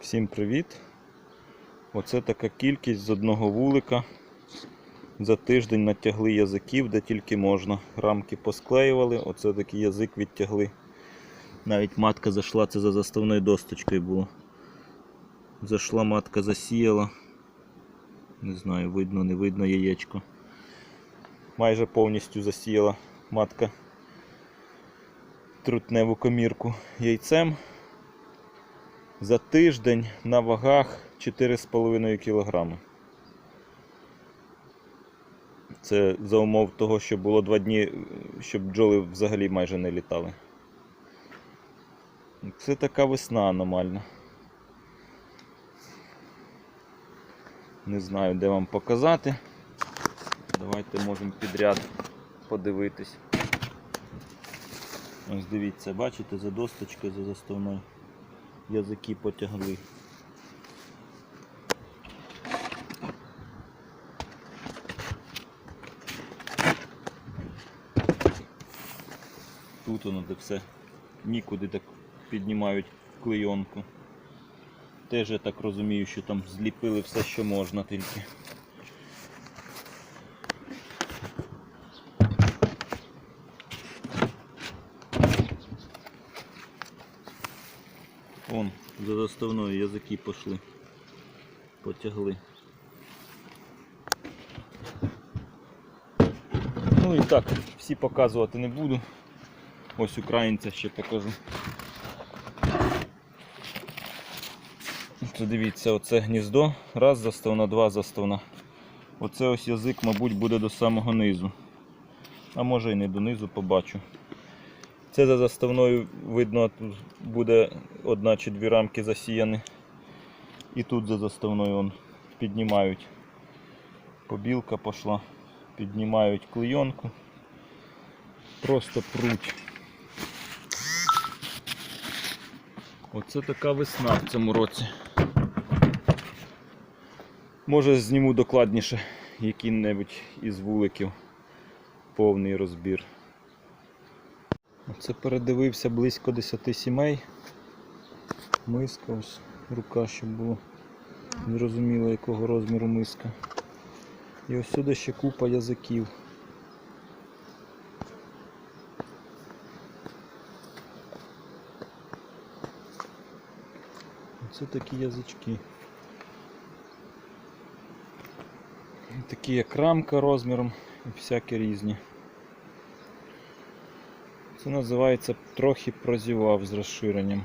Всім привіт! Оце така кількість з одного вулика. За тиждень натягли язиків, де тільки можна. Рамки посклеювали, оце такий язик відтягли. Навіть матка зайшла, це за заставною досточкою було. Зайшла матка, засіяла. Не знаю, видно, не видно яєчко. Майже повністю засіяла матка трутневу комірку яйцем. За тиждень на вагах 4,5 кг. Це за умов того, що було два дні, щоб бджоли взагалі майже не літали. Це така весна аномальна. Не знаю, де вам показати. Давайте можемо підряд подивитись. Ось дивіться, бачите, за досточкою, за заставною язики потягли. Тут воно де все нікуди так піднімають клейонку. Теж я так розумію, що там зліпили все, що можна тільки. Вон, за заставною язики пішли. Потягли. Ну і так, всі показувати не буду. Ось українця ще покажу. Це дивіться, оце гніздо. Раз заставна, два заставна. Оце ось язик, мабуть, буде до самого низу. А може і не донизу, побачу. Це за заставною видно, тут буде одна чи дві рамки засіяні. І тут за заставною он піднімають. Побілка пішла, піднімають клейонку. Просто пруть. Оце така весна в цьому році. Може зніму докладніше який-небудь із вуликів повний розбір. Оце передивився близько 10 сімей. Миска, ось рука, щоб було зрозуміло якого розміру миска. І ось сюди ще купа язиків. Це такі язички. Такі як рамка розміром і всякі різні. Це називається трохи прозівав з розширенням.